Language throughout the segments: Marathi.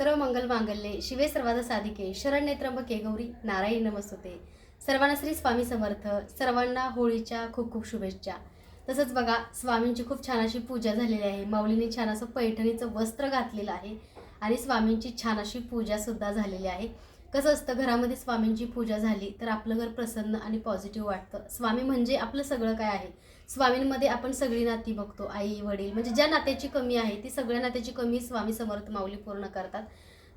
सर्व मंगल मांगल्ये शिवे सर्वाद साधिके शरण्य त्र्यंबके गौरी नारायण नमस्तुते. सर्वांना श्री स्वामी समर्थ सर्वांना होळीच्या खूप खूप शुभेच्छा. तसंच बघा स्वामींची खूप छान अशी पूजा झालेली आहे. माऊलीने छान असं पैठणीचं वस्त्र घातलेलं आहे आणि स्वामींची छान अशी पूजासुद्धा झालेली आहे. कसं असतं घरामध्ये स्वामींची पूजा झाली तर आपलं घर प्रसन्न आणि पॉझिटिव्ह वाटतं. स्वामी म्हणजे आपलं सगळं काय आहे? स्वामींमध्ये आपण सगळी नाती बघतो आई वडील. म्हणजे ज्या नात्याची कमी आहे ती सगळ्या नात्याची कमी स्वामी समर्थ माऊली पूर्ण करतात.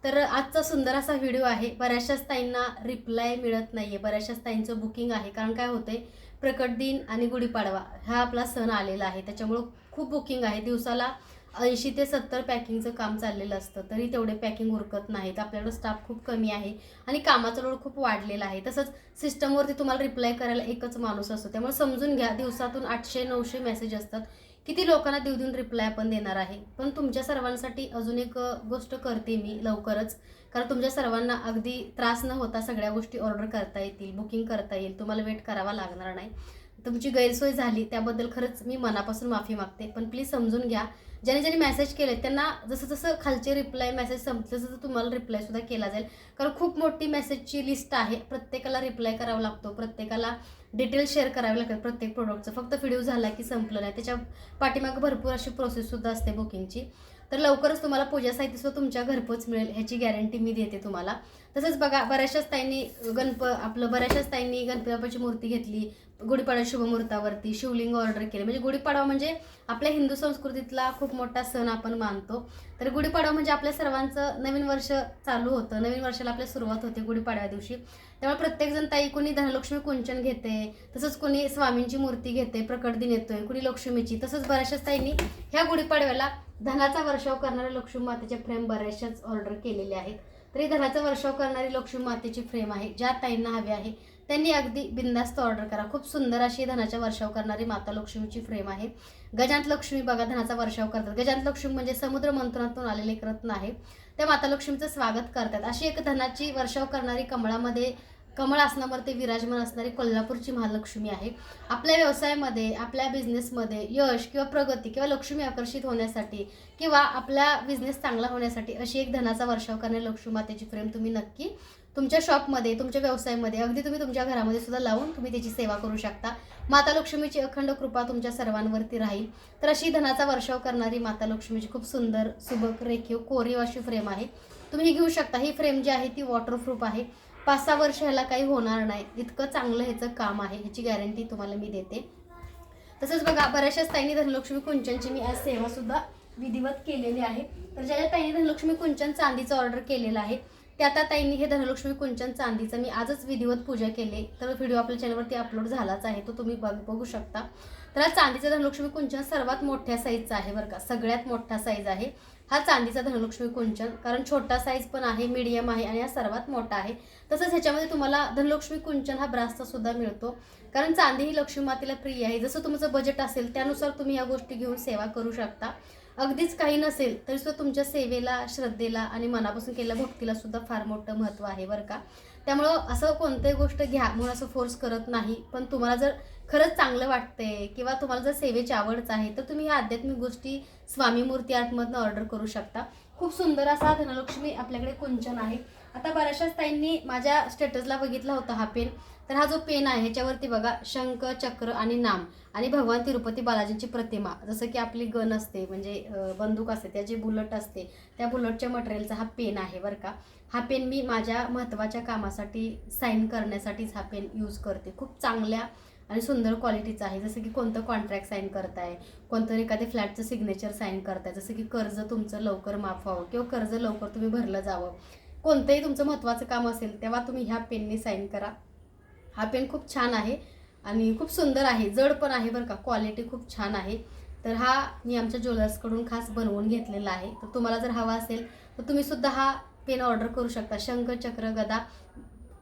तर आजचा सुंदर असा व्हिडिओ आहे बऱ्याचशाच ताईंना रिप्लाय मिळत नाही आहे बऱ्याचशाच ताईंचं बुकिंग आहे. कारण काय होतंय प्रकट दिन आणि गुढीपाडवा हा आपला सण आलेला आहे. त्याच्यामुळं खूप बुकिंग आहे. दिवसाला ऐंशी ते सत्तर पॅकिंगचं काम चाललेलं असतं तरी तेवढे पॅकिंग उरकत नाहीत. आपल्याकडं स्टाफ खूप कमी आहे आणि कामाचा लोड खूप वाढलेला आहे. तसंच सिस्टमवरती तुम्हाला रिप्लाय करायला एकच माणूस असतो. त्यामुळे समजून घ्या दिवसातून आठशे नऊशे मेसेज असतात. किती लोकांना देऊ देऊन रिप्लाय आपण देणार आहे. पण तुमच्या सर्वांसाठी अजून एक गोष्ट करते मी लवकरच. कारण तुमच्या सर्वांना अगदी त्रास न होता सगळ्या गोष्टी ऑर्डर करता येतील बुकिंग करता येईल. तुम्हाला वेट करावा लागणार नाही. तुमची गैरसोय झाली त्याबद्दल खरंच मी मनापासून माफी मागते. पण प्लीज समजून घ्या. ज्याने ज्याने मेसेज केले त्यांना जसं जसं खालचे रिप्लाय मेसेज संपले तसं तुम्हाला रिप्लायसुद्धा केला जाईल. कारण खूप मोठी मेसेजची लिस्ट आहे. प्रत्येकाला रिप्लाय करावा लागतो. प्रत्येकाला डिटेल शेअर करावे लागतात प्रत्येक प्रोडक्टचं फक्त व्हिडिओ झाला की संपलं नाही. त्याच्या पाठीमागं भरपूर अशी प्रोसेससुद्धा असते बुकिंगची तर लवकरच तुम्हाला पूजा साहित्य सुद्धा तुमच्या घरपोच मिळेल ह्याची गॅरंटी मी देते तुम्हाला. तसंच बघा बऱ्याचशाच ताईंनी गणप आपलं बऱ्याचशाच ताईंनी गणपती बाप्पाची मूर्ती घेतली गुढीपाडवा शुभमुहूर्तावरती शिवलिंग ऑर्डर केले. म्हणजे गुढीपाडवा म्हणजे आपल्या हिंदू संस्कृतीतला खूप मोठा सण आपण मानतो. तर गुढीपाडवा म्हणजे आपल्या सर्वांचं नवीन वर्ष चालू होतं नवीन वर्षाला आपल्या सुरुवात होते गुढीपाडव्या दिवशी. त्यामुळे प्रत्येकजण ताई कोणी धनलक्ष्मी कुंचन घेते तसंच कोणी स्वामींची मूर्ती घेते प्रकट दिन येतोय कोणी लक्ष्मीची तसंच बऱ्याचशाच ताईंनी ह्या गुढीपाडव्याला धनाचा वर्षाव करणाऱ्या लक्ष्मी मातेचे फ्रेम बऱ्याचशाच ऑर्डर केलेले आहेत. तरी धनाचा वर्षाव करणारी लक्ष्मी मातेची फ्रेम आहे ज्या ताईंना हवी आहे त्यांनी अगदी बिंदास्त ऑर्डर करा. खूप सुंदर अशी धनाचा वर्षाव करणारी माता लक्ष्मीची फ्रेम आहे. गजांत लक्ष्मी बघा धनाचा वर्षाव करतात. गजांत लक्ष्मी म्हणजे समुद्र मंथनातून आलेले एक रत्न आहे. त्या माता लक्ष्मीचं स्वागत करतात. अशी एक धनाची वर्षाव करणारी कमळामध्ये कमळ आसनावरती विराजमान असणारी कोल्हापूरची महालक्ष्मी आहे. आपल्या व्यवसायामध्ये आपल्या बिझनेसमध्ये यश किंवा प्रगती किंवा लक्ष्मी आकर्षित होण्यासाठी किंवा आपला बिझनेस चांगला होण्यासाठी अशी एक धनाचा वर्षाव करणारी लक्ष्मी मातेची फ्रेम तुम्ही नक्की तुमच्या शॉपमध्ये तुमच्या व्यवसायामध्ये अगदी तुम्ही तुमच्या घरामध्ये सुद्धा लावून तुम्ही त्याची सेवा करू शकता. माता लक्ष्मीची अखंड कृपा तुमच्या सर्वांवरती राहील. तर अशी धनाचा वर्षाव करणारी माता लक्ष्मीची खूप सुंदर सुबक रेखीव कोरीव अशी फ्रेम आहे. तुम्ही ही घेऊ शकता. ही फ्रेम जी आहे ती वॉटरप्रूफ आहे. पाच सहा वर्ष ह्याला काही होणार नाही. इतकं चांगलं ह्याचं काम आहे ह्याची गॅरंटी तुम्हाला मी देते. तसंच बघा बऱ्याचशाच ताईंनी धनलक्ष्मी कुंचनची मी आज सेवासुद्धा विधिवत केलेली आहे. तर ज्या ज्या ताईंनी धनलक्ष्मी कुंचन चांदीचं ऑर्डर केलेलं आहे त्या त्या ताईंनी हे धनलक्ष्मी कुंचन चांदीचं मी आजच विधिवत पूजा केली. तर व्हिडिओ आपल्या चॅनलवरती अपलोड झालाच आहे तो तुम्ही बघ बघू शकता. तर हा चांदीचं धनलक्ष्मी कुंचन सर्वात मोठ्या साईजचा आहे बरं का सगळ्यात मोठा साईज आहे. हा चांदीचा धनलक्ष्मी कुंचन कारण छोटा साईज पण आहे मीडियम आहे आणि हा सर्वात मोठा आहे. तसंच ह्याच्यामध्ये तुम्हाला धनलक्ष्मी कुंचन हा ब्रासचा सुद्धा मिळतो. कारण चांदी ही लक्ष्मी मातेला प्रिय आहे. जसं तुमचं बजेट असेल त्यानुसार तुम्ही या गोष्टी घेऊन सेवा करू शकता. अगदीच काही नसेल तरी सुद्धा तुमच्या सेवेला श्रद्धेला आणि मनापासून केलेल्या भक्तीला सुद्धा फार मोठं महत्त्व आहे बरं का? त्यामुळं असं कोणतंही गोष्ट घ्या म्हणून असं फोर्स करत नाही. पण तुम्हाला जर खरंच चांगलं वाटतंय किंवा तुम्हाला जर सेवेची आवडच आहे तर तुम्ही ह्या आध्यात्मिक गोष्टी स्वामी मूर्ती आर्टमधनं ऑर्डर करू शकता. खूप सुंदर असा धनलक्ष्मी आपल्याकडे कुंचन आहे. आता बऱ्याचशाच ताईंनी माझ्या स्टेटसला बघितला होता हा पेन. तर हा जो पेन आहे ह्याच्यावरती बघा शंख चक्र आणि नाम आणि भगवान तिरुपती बालाजींची प्रतिमा. जसं की आपली गन असते म्हणजे बंदूक असते त्याची बुलट असते त्या बुलटच्या मटेरियलचा हा पेन आहे बरं का. हा पेन मी माझ्या महत्त्वाच्या कामासाठी साईन करण्यासाठीच हा पेन यूज करते. खूप चांगल्या आणि सुंदर क्वालिटीचं आहे. जसं की कोणतं कॉन्ट्रॅक्ट साईन करताय कोणतं एखाद्या फ्लॅटचं सिग्नेचर साईन करताय. जसं की कर्ज तुमचं लवकर माफ व्हावं किंवा कर्ज लवकर तुम्ही भरलं जावं. कोणतंही तुमचं महत्त्वाचं काम असेल तेव्हा तुम्ही ह्या पेनने साईन करा. हा पेन खूप छान आहे आणि खूप सुंदर आहे. जड पण आहे बरं का. क्वालिटी खूप छान आहे. तर हा मी आमच्या ज्वेलर्सकडून खास बनवून घेतलेला आहे. तर तुम्हाला जर हवा असेल तर तुम्हीसुद्धा हा पेन ऑर्डर करू शकता. शंख चक्र गदा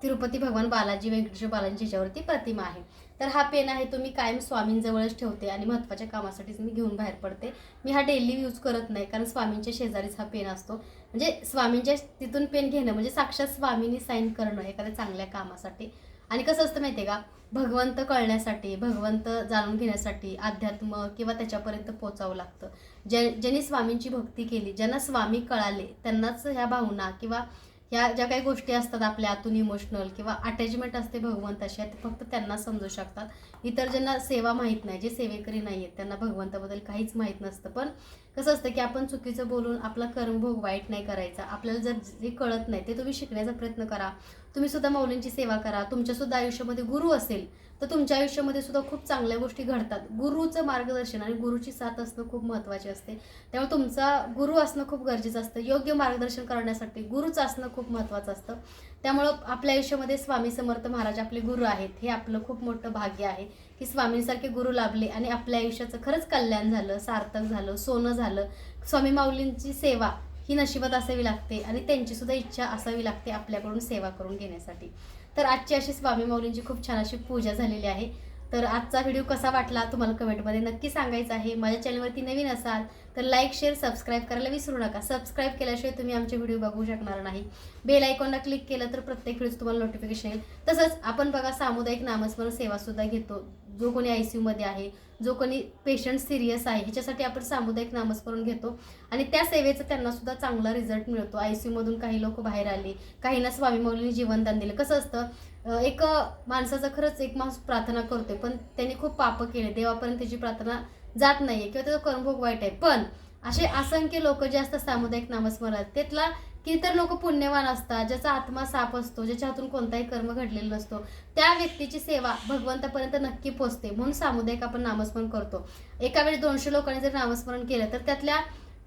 तिरुपती भगवान बालाजी व्यंकटेश्वर बालाजी याच्यावरती प्रतिमा आहे. तर हा पेन आहे तो मी कायम स्वामींजवळच ठेवते आणि महत्त्वाच्या कामासाठीच मी घेऊन बाहेर पडते. मी हा डेली यूज करत नाही कारण स्वामींच्या शेजारीच हा पेन असतो. म्हणजे स्वामींच्या तिथून पेन घेणं म्हणजे साक्षात स्वामींनी साईन करणं एखाद्या चांगल्या कामासाठी. आणि कसं असतं माहिती आहे का? भगवंत कळण्यासाठी भगवंत जाणून घेण्यासाठी अध्यात्म किंवा त्याच्यापर्यंत पोचावं लागतं. ज्या ज्यांनी स्वामींची भक्ती केली ज्यांना स्वामी कळाले त्यांनाच ह्या भावना किंवा ह्या ज्या काही गोष्टी असतात आपल्या आतून इमोशनल किंवा अटॅचमेंट असते भगवंताशी ते फक्त त्यांना समजू शकतात. इतर ज्यांना सेवा माहीत नाही जे सेवेकरी नाही आहेत त्यांना भगवंताबद्दल काहीच माहीत नसतं. पण कसं असतं की आपण चुकीचं बोलून आपला कर्मभोग वाईट नाही करायचा. आपल्याला जर जे कळत नाही ते तुम्ही शिकण्याचा प्रयत्न करा. तुम्ही सुद्धा मौलींची सेवा करा. तुमच्या सुद्धा आयुष्यामध्ये गुरु असेल तर तुमच्या आयुष्यामध्ये सुद्धा खूप चांगल्या गोष्टी घडतात. गुरुचं मार्गदर्शन आणि गुरुची साथ असणं खूप महत्त्वाचे असते. त्यामुळे तुमचा गुरु असणं खूप गरजेचं असतं. योग्य मार्गदर्शन करण्यासाठी गुरुच असणं खूप महत्त्वाचं असतं. त्यामुळं आपल्या आयुष्यामध्ये स्वामी समर्थ महाराज आपले गुरु आहेत हे आपलं खूप मोठं भाग्य आहे की स्वामींसारखे गुरु लाभले आणि आपल्या आयुष्याचं खरंच कल्याण झालं सार्थक झालं सोनं झालं. स्वामी माऊलींची सेवा ही नशिबात असावी लागते आणि त्यांची सुद्धा इच्छा असावी लागते आपल्याकडून सेवा करून घेण्यासाठी. तर आजची अशी स्वामी माऊलींची खूप छान अशी पूजा झालेली आहे. तर आजचा व्हिडिओ कसा वाटला तुम्हाला कमेंटमध्ये नक्की सांगायचं आहे. माझ्या चॅनलवरती नवीन असाल तर लाईक शेअर सबस्क्राईब करायला विसरू नका. सबस्क्राईब केल्याशिवाय तुम्ही आमचे व्हिडिओ बघू शकणार नाही. बेल आयकॉनला क्लिक केलं तर प्रत्येक व्हिडिओ तुम्हाला नोटिफिकेशन येईल. तसंच आपण बघा सामुदायिक नामस्मरण सेवासुद्धा घेतो. जो कोणी आय सी यूमध्ये आहे जो कोणी पेशंट सिरियस आहे ह्याच्यासाठी आपण सामुदायिक नामस्मरण घेतो. आणि त्या सेवेचा त्यांना सुद्धा चांगला रिझल्ट मिळतो. आय सी यूमधून काही लोक बाहेर आले काहींना स्वामी मौलीने जीवनदान दिलं. कसं असतं? एक माणसाचं खरंच एक माणूस प्रार्थना करतोय पण त्यांनी खूप पापं केले. देवापर्यंत त्याची प्रार्थना जात नाहीये किंवा त्याचा कर्मभोग वाईट आहे. पण असे असंख्य लोक जे असतात सामुदायिक नामस्मरण त्यातला कितीतर लोक पुण्यवान असतात ज्याचा आत्मा साफ असतो ज्याच्या हातून कोणताही कर्म घडलेला नसतो त्या व्यक्तीची सेवा भगवंतापर्यंत नक्की पोचते. म्हणून सामुदायिक आपण नामस्मरण करतो. एका वेळी दोनशे लोकांनी जर नामस्मरण केलं तर त्यातल्या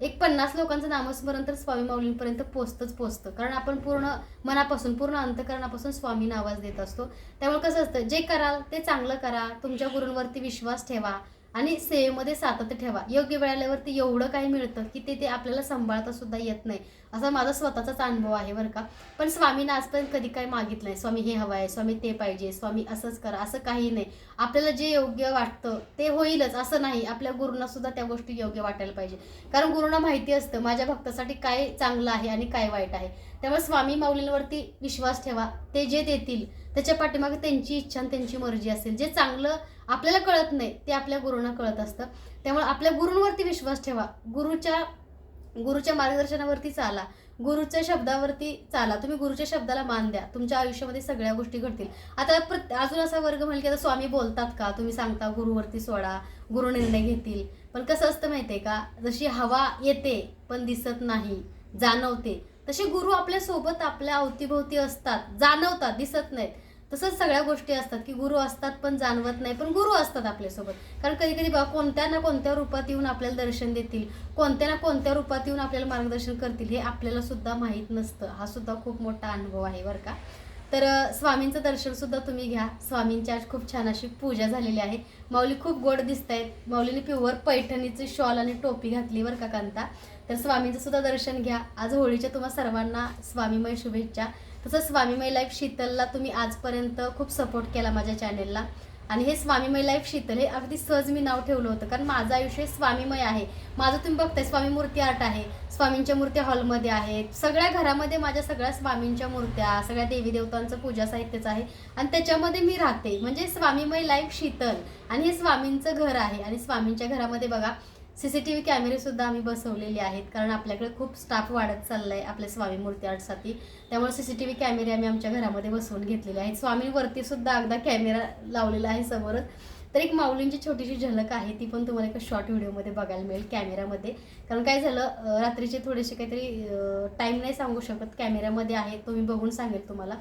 एक पन्नास लोकांचं नामस्मरण तर स्वामी माऊलींपर्यंत पोचतंच पोचतं. कारण आपण पूर्ण मनापासून पूर्ण अंतकरणापासून स्वामींना आवाज देत असतो. त्यामुळे कसं असतं जे कराल ते चांगलं करा तुमच्या गुरूंवरती विश्वास ठेवा. आणि सेवेमध्ये सातत्य ठेवा. योग्य वेळाल्यावरती एवढं काही मिळतं की ते ते आपल्याला सांभाळता सुद्धा येत नाही. असा माझा स्वतःचाच अनुभव आहे बरं का. पण स्वामींना आजपर्यंत कधी काही मागितलं नाही. स्वामी हे हवं आहे स्वामी ते पाहिजे स्वामी असंच करा असं काही नाही. आपल्याला जे योग्य वाटतं ते होईलच असं नाही. आपल्या गुरुंना सुद्धा त्या गोष्टी योग्य वाटायला पाहिजे. कारण गुरुंना माहिती असतं माझ्या भक्तासाठी काय चांगलं आहे आणि काय वाईट आहे. त्यामुळे स्वामी माऊलींवरती विश्वास ठेवा. ते जे देतील त्याच्या पाठीमागे त्यांची इच्छा आणि त्यांची मर्जी असेल. जे चांगलं आपल्याला कळत नाही ते आपल्या गुरूंना कळत असतं. त्यामुळे आपल्या गुरूंवरती विश्वास ठेवा. गुरुच्या गुरुच्या मार्गदर्शनावरती चाला. गुरुच्या शब्दावरती चाला. तुम्ही गुरुच्या शब्दाला मान द्या. तुमच्या आयुष्यामध्ये सगळ्या गोष्टी घडतील. आता प्रत अजून असा वर्ग म्हणेल की आता स्वामी बोलतात का? तुम्ही सांगता गुरुवरती सोडा गुरु निर्णय घेतील. पण कसं असतं माहिती आहे का? जशी हवा येते पण दिसत नाही जाणवते. तसे गुरु आपल्यासोबत आपल्या अवतीभोवती असतात. जाणवतात दिसत नाहीत. तसंच सगळ्या गोष्टी असतात की गुरु असतात पण जाणवत नाही पण गुरु असतात आपल्यासोबत. कारण कधी कधी बा कोणत्या ना कोणत्या रूपात येऊन आपल्याला दर्शन देतील कोणत्या ना कोणत्या रूपात येऊन आपल्याला मार्गदर्शन करतील हे आपल्याला सुद्धा माहीत नसतं. हा सुद्धा खूप मोठा अनुभव आहे बरं का. तर स्वामींचं दर्शन सुद्धा तुम्ही घ्या. स्वामींची आज खूप छान अशी पूजा झालेली आहे. माऊली खूप गोड दिसत आहेत माऊलीने प्युअर पैठणीचे शॉल आणि टोपी घातली बरं का कांता. तर स्वामींचं सुद्धा दर्शन घ्या. आज होळीच्या तुम्हा सर्वांना स्वामीमय शुभेच्छा. तसंच स्वामीमय लाईफ शीतलला तुम्ही आजपर्यंत खूप सपोर्ट केला माझ्या चॅनेलला आणि हे स्वामीमय लाईफ शीतल हे अगदी सहज मी नाव ठेवलं होतं. कारण माझं आयुष्य स्वामीमय आहे. माझं तुम्ही बघताय स्वामी मूर्ती आर्ट आहे. स्वामींच्या मूर्त्या हॉलमध्ये आहेत. सगळ्या घरामध्ये माझ्या सगळ्या स्वामींच्या मूर्त्या सगळ्या देवी देवतांचं पूजा साहित्यच आहे. आणि त्याच्यामध्ये मी राहते. म्हणजे स्वामीमय लाईफ शीतल. आणि हे स्वामींचं घर आहे. आणि स्वामींच्या घरामध्ये बघा सी सी टी व्ही कॅमेरेसुद्धा आम्ही बसवलेले आहेत कारण आपल्याकडे खूप स्टाफ वाढत चाललाय आपल्या स्वामी मूर्ती आर्टसाठी त्यामुळे सी सी टी व्ही कॅमेरे आम्ही आमच्या घरामध्ये बसवून घेतलेले आहेत. स्वामींवरतीसुद्धा अगदा कॅमेरा लावलेला आहे समोरच. तर एक माऊलींची छोटीशी झलक आहे ती पण तुम्हाला एका शॉर्ट व्हिडिओमध्ये बघायला मिळेल कॅमेऱ्यामध्ये कारण काय झालं रात्रीचे थोडेसे काहीतरी टाईम नाही सांगू शकत कॅमेऱ्यामध्ये आहे तो मी बघून सांगेल तुम्हाला.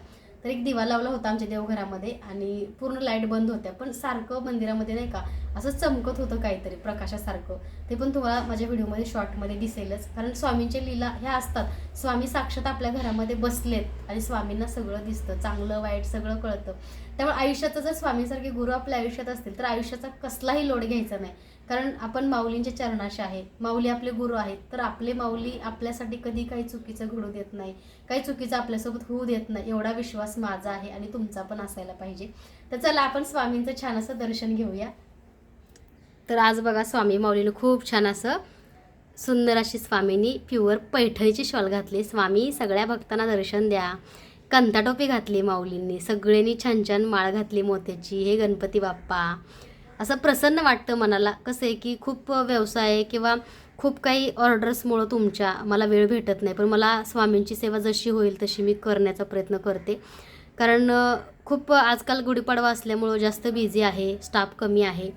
तर एक दिवा लावला होता आमच्या देवघरामध्ये आणि पूर्ण लाइट बंद होत्या पण सारखं मंदिरामध्ये नाही का असं चमकत होतं काहीतरी प्रकाशासारखं. ते पण तुम्हाला माझ्या व्हिडिओमध्ये शॉर्टमध्ये दिसेलच. कारण स्वामींच्या लीला ह्या असतात. स्वामी साक्षात आपल्या घरामध्ये बसलेत आणि स्वामींना सगळं दिसतं. चांगलं वाईट सगळं कळतं. त्यामुळे आयुष्याचं जर स्वामीसारखे गुरु आपल्या आयुष्यात असतील तर आयुष्याचा कसलाही लोड घ्यायचा नाही. कारण आपण माऊलींच्या चरणाशी आहे. माऊली आपले गुरु आहेत. तर आपले माऊली आपल्यासाठी कधी काही चुकीचं घडू देत नाही. काही चुकीचं आपल्यासोबत होऊ देत नाही. एवढा विश्वास माझा आहे आणि तुमचा पण असायला पाहिजे. तर चला आपण स्वामींचं छान असं दर्शन घेऊया. तर आज बघा स्वामी माऊलीनं खूप छान असं सुंदर अशी स्वामींनी प्युअर पैठणीची शॉल घातली. स्वामी सगळ्या भक्तांना दर्शन द्या. कंताटोपी घातली माऊलींनी. सगळ्यांनी छान छान माळ घातली मोत्याची. हे गणपती बाप्पा. असं प्रसन्न वाटतं मनाला. कसं आहे की खूप व्यवसाय किंवा खूप काही ऑर्डर्समुळं तुमच्या मला वेळ भेटत नाही. पण मला स्वामींची सेवा जशी होईल तशी मी करण्याचा प्रयत्न करते. कारण खूप आजकाल गुढीपाडवा असल्यामुळं जास्त बिझी आहे. स्टाफ कमी आहे.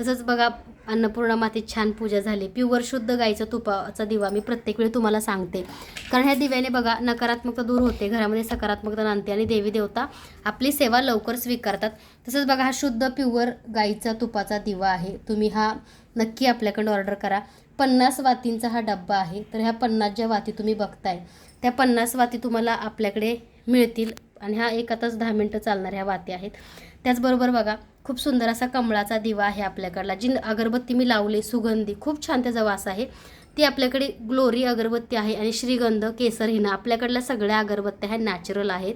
तसंच बघा अन्नपूर्णा मातेत छान पूजा झाली. प्युअर शुद्ध गाईचा तुपाचा दिवा मी प्रत्येक वेळी तुम्हाला सांगते. कारण ह्या दिव्याने बघा नकारात्मकता दूर होते. घरामध्ये सकारात्मकता आणते आणि देवी देवता आपली सेवा लवकर स्वीकारतात. तसंच बघा हा शुद्ध प्युअर गाईचा तुपाचा दिवा आहे. तुम्ही हा नक्की आपल्याकडे ऑर्डर करा. पन्नास वातींचा हा डब्बा आहे. तर ह्या पन्नास ज्या वाती तुम्ही बघताय त्या पन्नास वाती तुम्हाला आपल्याकडे मिळतील. आणि हा एक आताच दहा मिनटं चालणाऱ्या ह्या वाती आहेत. त्याचबरोबर बघा खूप सुंदर असा कमळाचा दिवा आहे आपल्याकडला. जी अगरबत्ती मी लावली सुगंधी खूप छान त्याचा वास आहे. ती आपल्याकडे ग्लोरी अगरबत्ती आहे आणि श्रीगंध केसर हिना आपल्याकडल्या सगळ्या अगरबत्त्या ह्या नॅचरल आहेत.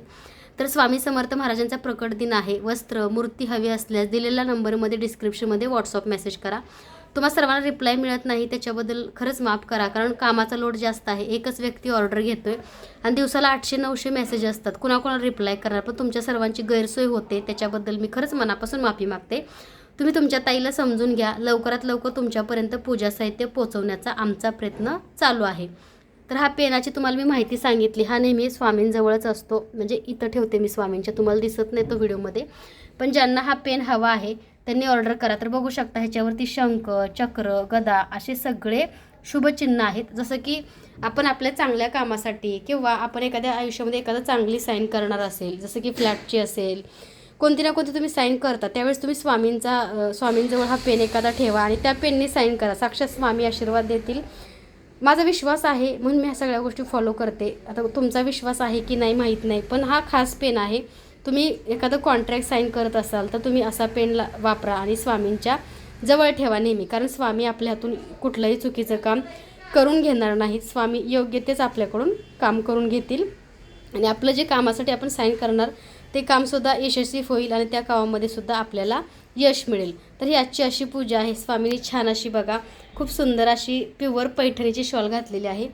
तर स्वामी समर्थ महाराजांचा प्रकट दिन आहे. वस्त्र मूर्ती हवी असल्यास दिलेल्या नंबरमध्ये डिस्क्रिप्शनमध्ये व्हॉट्सअप मेसेज करा. तुम्हाला सर्वांना रिप्लाय मिळत नाही त्याच्याबद्दल खरंच माफ करा. कारण कामाचा लोड जास्त आहे. एकच व्यक्ती ऑर्डर घेतो आहे आणि दिवसाला आठशे नऊशे मेसेज असतात. कुणाकुणाला रिप्लाय करणार? पण तुमच्या सर्वांची गैरसोय होते. त्याच्याबद्दल मी खरंच मनापासून माफी मागते. तुम्ही तुमच्या ताईला समजून घ्या. लवकरात लवकर तुमच्यापर्यंत पूजा साहित्य पोचवण्याचा आमचा प्रयत्न चालू आहे. तर हा पेनाची तुम्हाला मी माहिती सांगितली. हा नेहमी स्वामींजवळच असतो. म्हणजे इथं ठेवते मी स्वामींच्या. तुम्हाला दिसत नाही तो व्हिडिओमध्ये. पण ज्यांना हा पेन हवा आहे त्यांनी ऑर्डर करा. तर बघू शकता ह्याच्यावरती शंख चक्र गदा असे सगळे शुभचिन्ह आहेत. जसं की आपण आपल्या चांगल्या कामासाठी किंवा आपण एखाद्या आयुष्यामध्ये एखादं चांगली साईन करणार असेल जसं की फ्लॅटची असेल कोणती ना कोणती तुम्ही साईन करता त्यावेळेस तुम्ही स्वामींचा स्वामींजवळ हा पेन एखादा ठेवा आणि त्या पेनने साईन करा. साक्षात स्वामी आशीर्वाद देतील. माझा विश्वास आहे म्हणून मी ह्या सगळ्या गोष्टी फॉलो करते. आता तुमचा विश्वास आहे की नाही माहीत नाही पण हा खास पेन आहे. तुम्ही एखादं कॉन्ट्रॅक्ट साईन करत असाल तर तुम्ही असा पेन ला वापरा आणि स्वामींच्या जवळ ठेवा नेहमी. कारण स्वामी आपल्या हातून कुठलंही चुकीचं काम करून घेणार नाहीत. स्वामी योग्य तेच आपल्याकडून काम करून घेतील. आणि आपलं जे कामासाठी आपण साईन करणार ते कामसुद्धा यशस्वी होईल आणि त्या कामामध्ये सुद्धा आपल्याला यश मिळेल. तर ही आजची अशी पूजा आहे. स्वामीनी छान अशी बघा खूप सुंदर अशी प्युअर पैठणीची शॉल घातलेली आहे.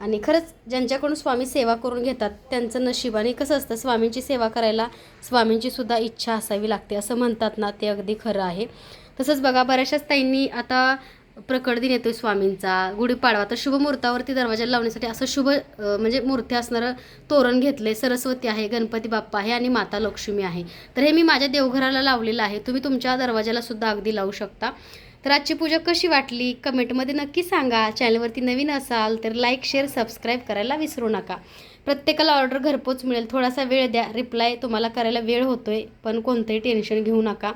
आणि खरंच ज्यांच्याकडून स्वामी सेवा करून घेतात त्यांचं नशीब आणि कसं असतं स्वामींची सेवा करायला स्वामींची सुद्धा इच्छा असावी लागते असं म्हणतात ना ते अगदी खरं आहे. तसंच बघा बऱ्याचशाच ताईंनी आता प्रकट दिन येतोय स्वामींचा गुढीपाडवा. तर शुभ मुहूर्तावरती दरवाजा लावण्यासाठी असं शुभ म्हणजे मूर्ती असणारं तोरण घेतलंय सरस्वती आहे गणपती बाप्पा आहे आणि माता लक्ष्मी आहे. तर हे मी माझ्या देवघराला लावलेलं आहे तुम्ही तुमच्या दरवाजाला सुद्धा अगदी लावू शकता. तर आजची पूजा कशी वाटली? कमेंटमध्ये नक्की सांगा. चॅनलवरती नवीन असाल तर लाईक शेअर सबस्क्राईब करायला विसरू नका. प्रत्येकाला ऑर्डर घरपोच मिळेल. थोडासा वेळ द्या. रिप्लाय तुम्हाला करायला वेळ होतो आहे पण कोणतंही टेन्शन घेऊ नका.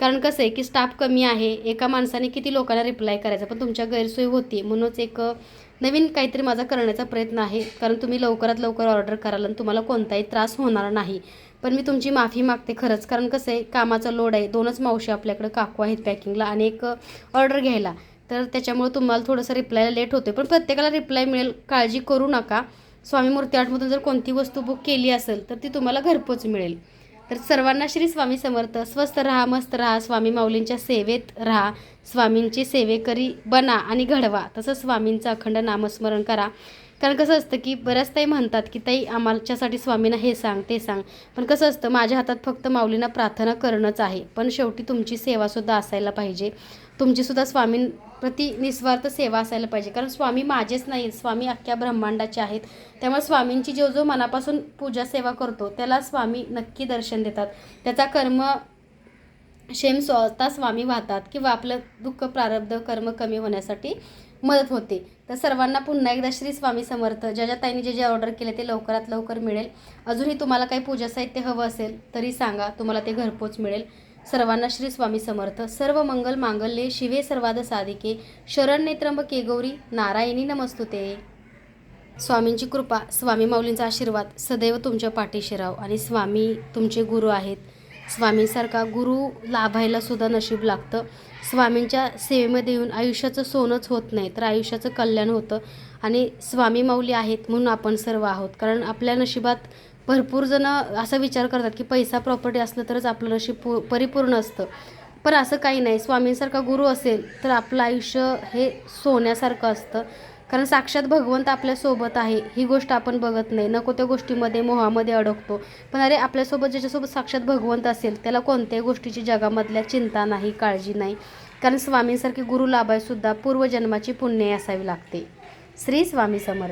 कारण कसं आहे की स्टाफ कमी आहे. एका माणसाने किती लोकांना रिप्लाय करायचा? पण तुमच्या गैरसोय होती. म्हणूनच एक नवीन काहीतरी माझा करण्याचा प्रयत्न आहे. कारण तुम्ही लवकरात लवकर ऑर्डर कराल आणि तुम्हाला कोणताही त्रास होणार नाही. पण मी तुमची माफी मागते खरंच. कारण कसं आहे कामाचा लोड आहे. दोनच मावशी आपल्याकडे काकू आहेत पॅकिंगला आणि एक ऑर्डर घ्यायला. तर त्याच्यामुळे तुम्हाला थोडंसं रिप्लायला लेट होते पण प्रत्येकाला रिप्लाय मिळेल. काळजी करू नका. स्वामी मूर्ती आर्टमधून जर कोणती वस्तू बुक केली असेल तर ती तुम्हाला घरपोच मिळेल. तर सर्वांना श्री स्वामी समर्थ. स्वस्त राहा मस्त राहा. स्वामी माऊलींच्या सेवेत राहा. स्वामींची सेवेकरी बना आणि घडवा. तसंच स्वामींचं अखंड नामस्मरण करा. कारण कसं असतं की बऱ्याच ताई म्हणतात की ताई आमच्यासाठी स्वामींना हे सांग ते सांग. पण कसं असतं माझ्या हातात फक्त माऊलींना प्रार्थना करणंच आहे. पण शेवटी तुमची सेवासुद्धा असायला पाहिजे. तुमचीसुद्धा स्वामींप्रती निस्वार्थ सेवा असायला पाहिजे. कारण स्वामी माझेच नाही स्वामी अख्ख्या ब्रह्मांडाचे आहेत. त्यामुळे स्वामींची जो जो मनापासून पूजा सेवा करतो त्याला स्वामी नक्की दर्शन देतात. त्याचा कर्म शेम स्वतः स्वामी वाहतात किंवा आपलं दुःख प्रारब्ध कर्म कमी होण्यासाठी मदत होते. तर सर्वांना पुन्हा एकदा श्री स्वामी समर्थ. ज्या ज्या ताईंनी जे जे ऑर्डर केले ते लवकरात लवकर मिळेल. अजूनही तुम्हाला काही पूजा साहित्य हवं असेल तरी सांगा. तुम्हाला ते घरपोच मिळेल. सर्वांना श्री स्वामी समर्थ. सर्व मंगल मांगल्ये शिवे सर्वाद साधिके. शरण त्र्यंबके गौरी नारायणी नमस्तुते. स्वामींची कृपा स्वामी माऊलींचा आशीर्वाद सदैव तुमच्या पाठीशी राहो. आणि स्वामी तुमचे गुरु आहेत. स्वामींसारखा गुरु लाभायला सुद्धा नशीब लागतं. स्वामींच्या सेवेमध्ये येऊन आयुष्याचं सोनंच होत नाही तर आयुष्याचं कल्याण होतं. आणि स्वामी माऊली आहेत म्हणून आपण सर्व आहोत. कारण आपल्या नशिबात भरपूर जण असा विचार करतात की पैसा प्रॉपर्टी असलं तरच आपलं नशीब पू परिपूर्ण असतं. पण असं काही नाही. स्वामींसारखा गुरु असेल तर आपलं आयुष्य हे सोन्यासारखं असतं. कारण साक्षात भगवंत आपल्यासोबत आहे ही गोष्ट आपण बघत नाही. नको त्या गोष्टीमध्ये मोहामध्ये अडकतो. पण अरे आपल्यासोबत ज्याच्यासोबत साक्षात भगवंत असेल त्याला कोणत्याही गोष्टीची जगामधल्या चिंता नाही काळजी नाही. कारण स्वामींसारखे गुरु लाभायसुद्धा पूर्वजन्माची पुण्य असावी लागते. श्री स्वामी समर्थ.